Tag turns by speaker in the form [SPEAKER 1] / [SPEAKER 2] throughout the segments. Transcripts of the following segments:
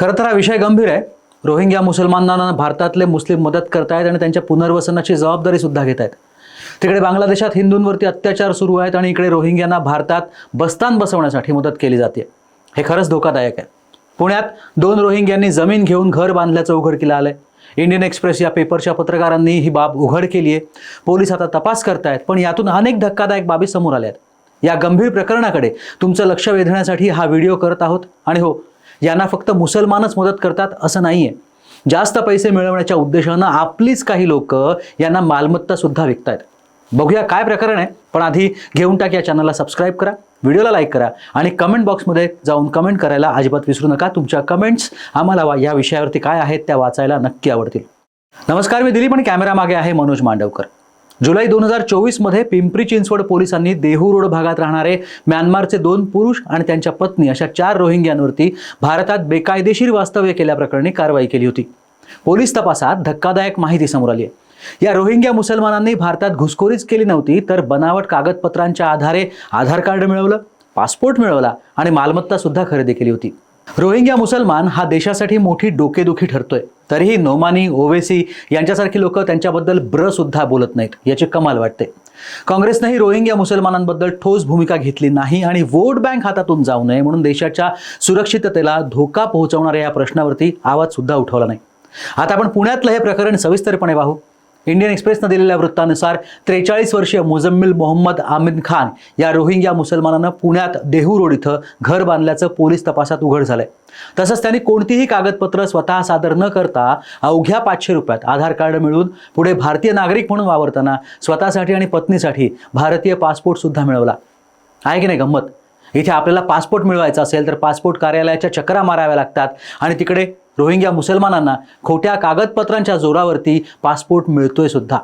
[SPEAKER 1] खरं तर हा विषय गंभीर आहे. रोहिंग्या मुसलमानांना भारतातले मुस्लिम मदत करतायत आणि त्यांच्या पुनर्वसनाची जबाबदारी सुद्धा घेत आहेत तिकडे बांगलादेशात हिंदूंवरती अत्याचार सुरू आहेत आणि इकडे रोहिंग्यांना भारतात बस्तान बसवण्यासाठी मदत केली जाते. हे खरंच धोकादायक आहे. पुण्यात दोन रोहिंग्यांनी जमीन घेऊन घर बांधल्याचं उघडकीला आलंय. इंडियन एक्सप्रेस या पेपरच्या पत्रकारांनी ही बाब उघड केली आहे पोलीस आता तपास करतायत पण यातून अनेक धक्कादायक बाबी समोर आल्या आहेत या गंभीर प्रकरणाकडे तुमचं लक्ष वेधण्यासाठी हा व्हिडिओ करत आहोत. आणि हो यांना फक्त मुसलमानच मदत करतात असं नाहीये. जास्त पैसे मिळवण्याच्या उद्देशानं आपलीच काही लोक यांना मालमत्ता सुद्धा विकतायत. बघूया काय प्रकरण आहे पण आधी घेऊन टाक या चॅनलला सबस्क्राईब करा व्हिडिओला लाईक करा आणि कमेंट बॉक्समध्ये जाऊन कमेंट करायला अजिबात विसरू नका. तुमच्या कमेंट्स आम्हाला वा- या विषयावरती काय आहेत त्या वाचायला नक्की आवडतील. नमस्कार मी दिलीप आणि कॅमेरा मागे आहे मनोज मांडवकर. जुलै दोन हजार चोवीसमध्ये पिंपरी चिंचवड पोलिसांनी देहू रोड भागात राहणारे म्यानमारचे दोन पुरुष आणि त्यांच्या पत्नी अशा चार रोहिंग्यांवरती भारतात बेकायदेशीर वास्तव्य केल्याप्रकरणी कारवाई केली होती. पोलीस तपासात धक्कादायक माहिती समोर आली आहे. या रोहिंग्या मुसलमानांनी भारतात घुसखोरीच केली नव्हती तर बनावट कागदपत्रांच्या आधारे आधार कार्ड मिळवलं पासपोर्ट मिळवला आणि मालमत्ता सुद्धा खरेदी केली होती. रोहिंग्या मुसलमान हा देशासाठी मोठी डोकेदुखी ठरतोय. तरीही नोमानी ओवेसी यांच्यासारखी लोक त्यांच्याबद्दल ब्र सुद्धा बोलत नाहीत याची कमाल वाटते. काँग्रेसनंही रोहिंग्या मुसलमानांबद्दल ठोस भूमिका घेतली नाही आणि वोट बँक हातातून जाऊ नये म्हणून देशाच्या सुरक्षिततेला धोका पोहोचवणाऱ्या या प्रश्नावरती आवाज सुद्धा उठवला नाही. आता आपण पुण्यातलं हे प्रकरण सविस्तरपणे पाहू. इंडियन एक्सप्रेसनं दिलेल्या वृत्तानुसार त्रेचाळीस वर्षीय मुजम्मिल मोहम्मद आमिद खान या रोहिंग्या मुसलमानानं पुण्यात देहू रोड इथं घर बांधल्याचं पोलीस तपासात उघड झालंय. तसंच त्यांनी कोणतीही कागदपत्र स्वतः सादर न करता अवघ्या पाचशे रुपयात आधार कार्ड मिळवून पुढे भारतीय नागरिक म्हणून वावरताना स्वतःसाठी आणि पत्नीसाठी भारतीय पासपोर्ट सुद्धा मिळवला. आहे की नाही गंमत? इथे आपल्याला पासपोर्ट मिळवायचा असेल तर पासपोर्ट कार्यालयाच्या चक्रा माराव्या लागतात. आणि तिकडे रोहिंग्या मुसलमानांना खोट्या कागदपत्रांच्या जोरावरती पासपोर्ट मिळतोय सुद्धा.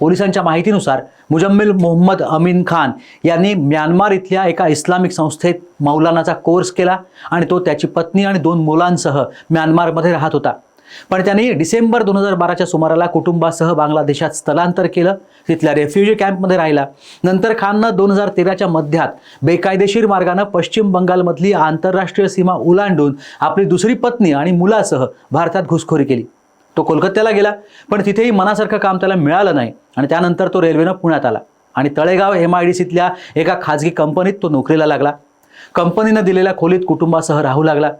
[SPEAKER 1] पोलिसांच्या माहितीनुसार मुजम्मिल मोहम्मद अमीन खान यांनी म्यानमार इथल्या एका इस्लामिक संस्थेत मौलानाचा कोर्स केला आणि तो त्याची पत्नी आणि दोन मुलांसह म्यानमारमध्ये राहत होता. पण त्यांनी डिसेंबर दोन हजार बाराच्या सुमाराला कुटुंबासह बांगलादेशात स्थलांतर केलं. तिथल्या रेफ्युजी कॅम्पमध्ये राहिला. नंतर खाननं दोन हजार तेराच्या मध्यात बेकायदेशीर मार्गानं पश्चिम बंगालमधली आंतरराष्ट्रीय सीमा ओलांडून आपली दुसरी पत्नी आणि मुलासह भारतात घुसखोरी केली. तो कोलकात्याला गेला पण तिथेही मनासारखं काम त्याला मिळालं नाही आणि त्यानंतर तो रेल्वेनं पुण्यात आला आणि तळेगाव एम आय डी सीतल्या एका खाजगी कंपनीत तो नोकरीला लागला. कंपनीनं दिलेल्या खोलीत कुटुंबासह राहू लागला.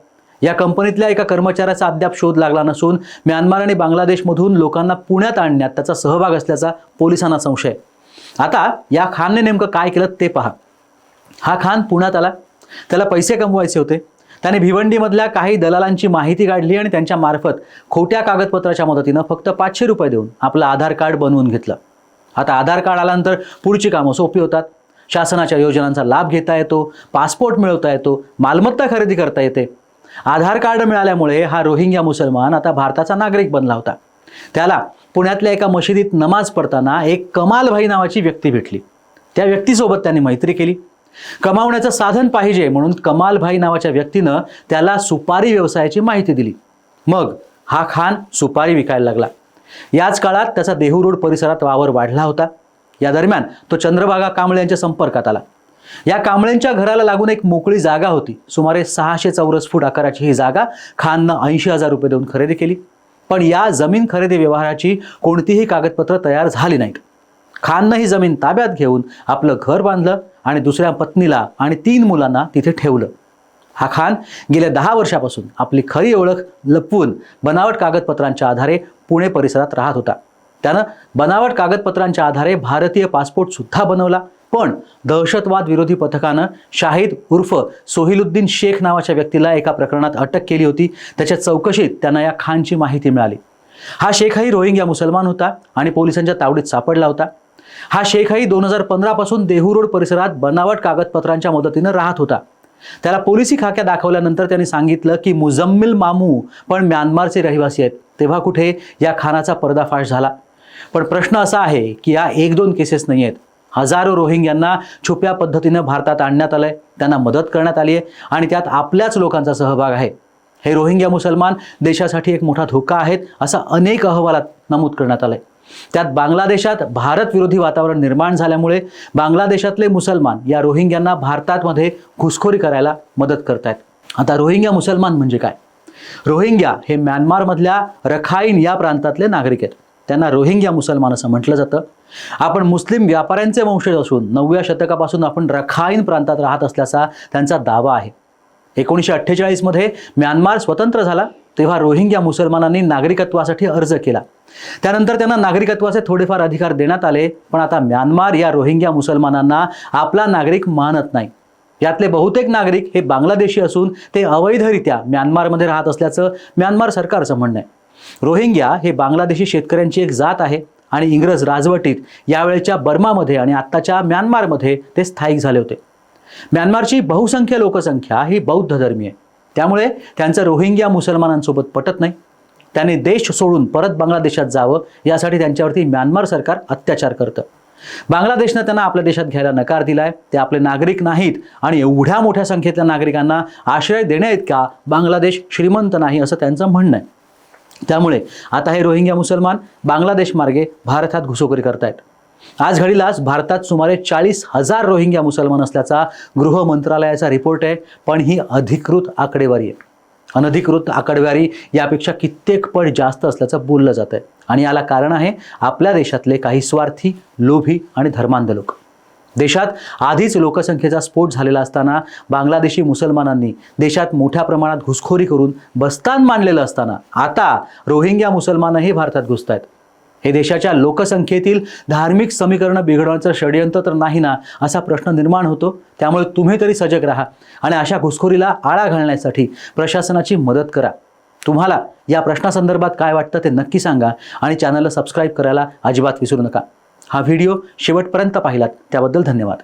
[SPEAKER 1] या कंपनीतल्या एका कर्मचाऱ्याचा अद्याप शोध लागला नसून म्यानमार आणि बांगलादेशमधून लोकांना पुण्यात आणण्यात त्याचा सहभाग असल्याचा पोलिसांना संशय. आता या खानने नेमकं काय केलं ते पहा. हा खान पुण्यात आला. त्याला पैसे कमवायचे होते. त्याने भिवंडीमधल्या काही दलालांची माहिती काढली आणि त्यांच्या मार्फत खोट्या कागदपत्राच्या मदतीनं फक्त पाचशे रुपये देऊन आपलं आधार कार्ड बनवून घेतलं. आता आधार कार्ड आल्यानंतर पुढची कामं सोपी होतात. शासनाच्या योजनांचा लाभ घेता येतो पासपोर्ट मिळवता येतो मालमत्ता खरेदी करता येते. आधार कार्ड मिळाल्यामुळे हा रोहिंग्या मुसलमान आता भारताचा नागरिक बनला होता. त्याला पुण्यातल्या एका मशिदीत नमाज पडताना एक कमालभाई नावाची व्यक्ती भेटली. त्या व्यक्तीसोबत त्याने मैत्री केली. कमावण्याचं साधन पाहिजे म्हणून कमालभाई नावाच्या व्यक्तीनं त्याला सुपारी व्यवसायाची माहिती दिली. मग हा खान सुपारी विकायला लागला. याच काळात त्याचा देहू रोड परिसरात वावर वाढला होता. या दरम्यान तो चंद्रभागा कांबळे यांच्या संपर्कात आला. या कांबळेंच्या घराला लागून एक मोकळी जागा होती. सुमारे सहाशे चौरस फूट आकाराची ही जागा खाननं ऐंशी हजार रुपये देऊन खरेदी केली. पण या जमीन खरेदी व्यवहाराची कोणतीही कागदपत्र तयार झाली नाहीत. खाननं ही जमीन ताब्यात घेऊन आपलं घर बांधलं आणि दुसऱ्या पत्नीला आणि तीन मुलांना तिथे ठेवलं. हा खान गेल्या दहा वर्षापासून आपली खरी ओळख लपवून बनावट कागदपत्रांच्या आधारे पुणे परिसरात राहत होता. त्यानं बनावट कागदपत्रांच्या आधारे भारतीय पासपोर्ट सुद्धा बनवला. पण दहशतवाद विरोधी पथकानं शाहिद उर्फ सोहिलुद्दीन शेख नावाच्या व्यक्तीला एका प्रकरणात अटक केली होती. त्याच्या चौकशीत त्यांना या खानची माहिती मिळाली. हा शेखही रोहिंग्या मुसलमान होता आणि पोलिसांच्या तावडीत सापडला होता. हा शेखही दोन हजार पंधरापासून देहू रोड परिसरात बनावट कागदपत्रांच्या मदतीनं राहत होता. त्याला पोलिसी खाक्या दाखवल्यानंतर त्यांनी सांगितलं की मुजम्मिल मामू पण म्यानमारचे रहिवासी आहेत. तेव्हा कुठे या खानाचा पर्दाफाश झाला. पण प्रश्न असा आहे की या एक दोन केसेस नाही आहेत. हजारो रोहिंग्यांना छुप्या पद्धतीनं भारतात आणण्यात आलंय त्यांना मदत करण्यात आली आहे आणि त्यात आपल्याच लोकांचा सहभाग आहे. हे रोहिंग्या मुसलमान देशासाठी एक मोठा धोका आहेत असा अनेक अहवालात नमूद करण्यात आलंय. त्यात बांगलादेशात भारत विरोधी वातावरण निर्माण झाल्यामुळे बांगलादेशातले मुसलमान या रोहिंग्यांना भारतामध्ये घुसखोरी करायला मदत करतायत. आता रोहिंग्या मुसलमान म्हणजे काय? रोहिंग्या हे म्यानमारमधल्या रखाईन या प्रांतातले नागरिक आहेत. त्यांना रोहिंग्या मुसलमान असं म्हटलं जातं. आपण मुस्लिम व्यापाऱ्यांचे वंशज असून नवव्या शतकापासून आपण रखाईन प्रांतात राहत असल्याचा त्यांचा दावा आहे. एकोणीसशे अठ्ठेचाळीसमध्ये म्यानमार स्वतंत्र झाला तेव्हा रोहिंग्या मुसलमानांनी नागरिकत्वासाठी अर्ज केला. त्यानंतर त्यांना नागरिकत्वाचे थोडेफार अधिकार देण्यात आले पण आता म्यानमार या रोहिंग्या मुसलमानांना आपला नागरिक मानत नाही. यातले बहुतेक नागरिक हे बांगलादेशी असून ते अवैधरित्या म्यानमारमध्ये राहत असल्याचं म्यानमार सरकारचं म्हणणं आहे. रोहिंग्या हे बांगलादेशी शेतकऱ्यांची एक जात आहे आणि इंग्रज राजवटीत यावेळच्या बर्मामध्ये आणि आत्ताच्या म्यानमारमध्ये ते स्थायिक झाले होते. म्यानमारची बहुसंख्य लोकसंख्या ही बौद्ध धर्मी आहे. त्यामुळे त्यांचं रोहिंग्या मुसलमानांसोबत पटत नाही. त्यांनी देश सोडून परत बांगलादेशात जावं यासाठी त्यांच्यावरती म्यानमार सरकार अत्याचार करतं. बांगलादेशनं त्यांना आपल्या देशात घ्यायला नकार दिलाय. ते आपले नागरिक नाहीत आणि एवढ्या मोठ्या संख्येतल्या नागरिकांना आश्रय देण्याइतका बांगलादेश श्रीमंत नाही असं त्यांचं म्हणणं आहे. त्यामुळे आता हे रोहिंग्या मुसलमान बांगलादेश मार्गे भारतात घुसखोरी करतायत. आज घडीलाच भारतात सुमारे चाळीस हजार रोहिंग्या मुसलमान असल्याचा गृह मंत्रालयाचा रिपोर्ट आहे पण ही अधिकृत आकडेवारी आहे. अनधिकृत आकडेवारी यापेक्षा कित्येक पट जास्त असल्याचं बोललं जात आहे आणि याला कारण आहे आपल्या देशातले काही स्वार्थी लोभी आणि धर्मांध लोक देशात आधीच लोकसंख्येचा स्फोट झालेला असताना बांगलादेशी मुसलमानांनी देशात मोठ्या प्रमाणात घुसखोरी करून बस्तान मांडलेलं असताना आता रोहिंग्या मुसलमानही भारतात घुसत आहेत हे देशाच्या लोकसंख्येतील धार्मिक समीकरणं बिघडवण्याचं षडयंत्र तर नाही ना असा प्रश्न निर्माण होतो. त्यामुळे तुम्ही तरी सजग राहा आणि अशा घुसखोरीला आळा घालण्यासाठी प्रशासनाची मदत करा. तुम्हाला या प्रश्नासंदर्भात काय वाटतं ते नक्की सांगा आणि चॅनलला सबस्क्राईब करायला अजिबात विसरू नका. हा व्हिडिओ शेवटपर्यंत पाहिलात. त्याबद्दल धन्यवाद.